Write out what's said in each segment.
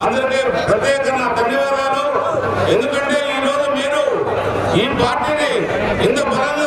అందరికీ ప్రత్యేకంగా ధన్యవాదాలు. ఎందుకంటే ఈ రోజు మీరు ఈ పార్టీని ఇంత బలంగా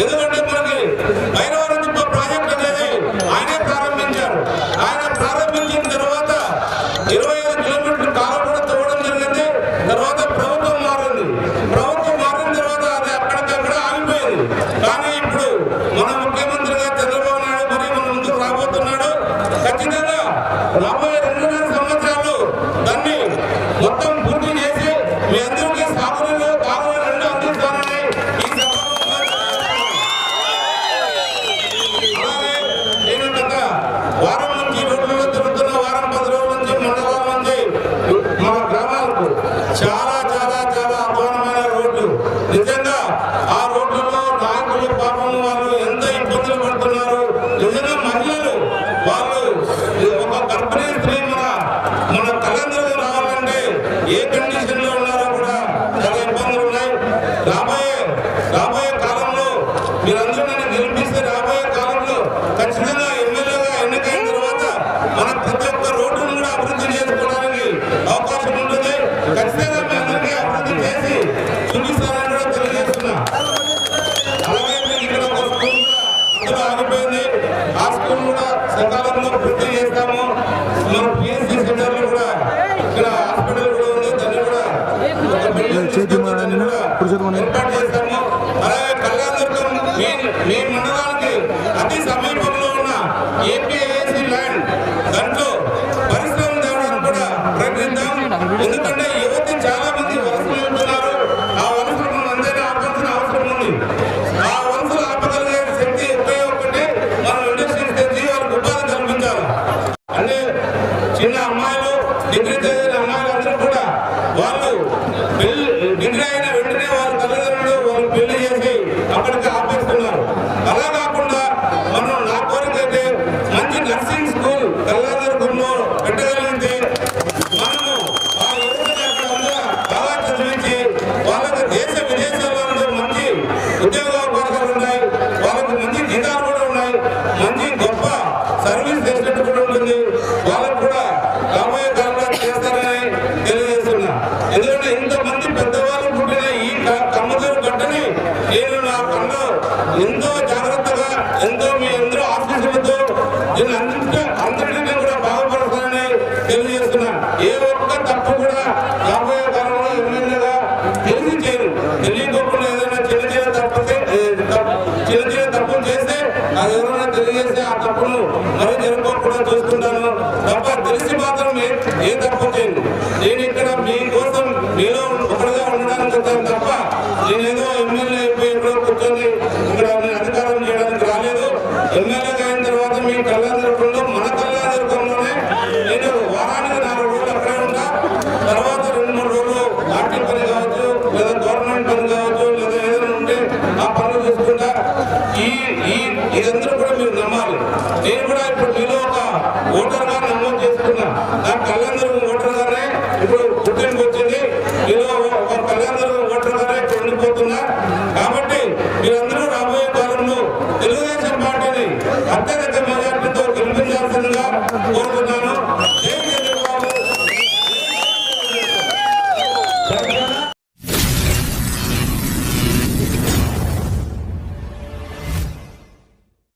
ఎందుకంటే మనకి మైనారిటీ ప్రాజెక్ట్ అనేది ఆయనే ప్రారంభించారు. ఆయన ప్రారంభించిన తర్వాత ఇరవై ఐదు కిలోమీటర్ల కాలం కూడా తవ్వడం జరిగింది. తర్వాత ప్రభుత్వం మారింది. ప్రభుత్వం మారిన తర్వాత అది అక్కడికక్కడ ఆగిపోయింది. కానీ ఇప్పుడు మన ముఖ్యమంత్రిగా చంద్రబాబు నాయుడు మరియు మన ముందుకు రాబోతున్నాడు. ఖచ్చితంగా రాబోయే చాలా చెప్పి చూపిస్తారని తెలియజేస్తున్నా. అలాగే ఇక్కడ ఒక అందులో ఆగిపోయింది. ఆ కూడా సకాలంలో పూర్తి చేస్తాము. మనం పిఎస్సి సెంటర్లు కూడా. ఇక్కడ హాస్పిటల్ కూడా ఉంది దాన్ని కూడా ఏర్పాటు చేస్తాము. అలాగే కళ్యాణ్ దుర్గం మీ మీ మండలానికి అతి సమీపంలో ఉన్న ఏపీఐసి ల్యాండ్ ఏదైనా అమ్మాయిలందరూ కూడా వాళ్ళు డిగ్రీ అయిన వెంటనే వారి తల్లిదండ్రులు వాళ్ళు పెళ్ళి చేసి అప్పటికి ఆపేస్తున్నారు. అలా కాకుండా మనం నా కోరిక అయితే మంచి నర్సింగ్ స్కూల్ కల్లాదర్ గుమ్మో పెట్టగలిగితే మనము వాళ్ళ చదివించి వాళ్ళకి దేశ విదేశాల్లో మంచి ఉద్యోగం చిన్న చిన్న తప్పులు చేస్తే నాకు ఎవరైనా తెలియజేస్తే ఆ తప్పులు మరి జరగకుండా చూస్తుంటాను. తప్ప తెలిసి మాత్రం ఏ తప్పు చేయను. నేను ఇక్కడ మీకోసం మీలో ఉన్న ఇదంతా కూడా మీరు నమ్మాలి. నేను కూడా ఇప్పుడు మీలో ఒక ఓటర్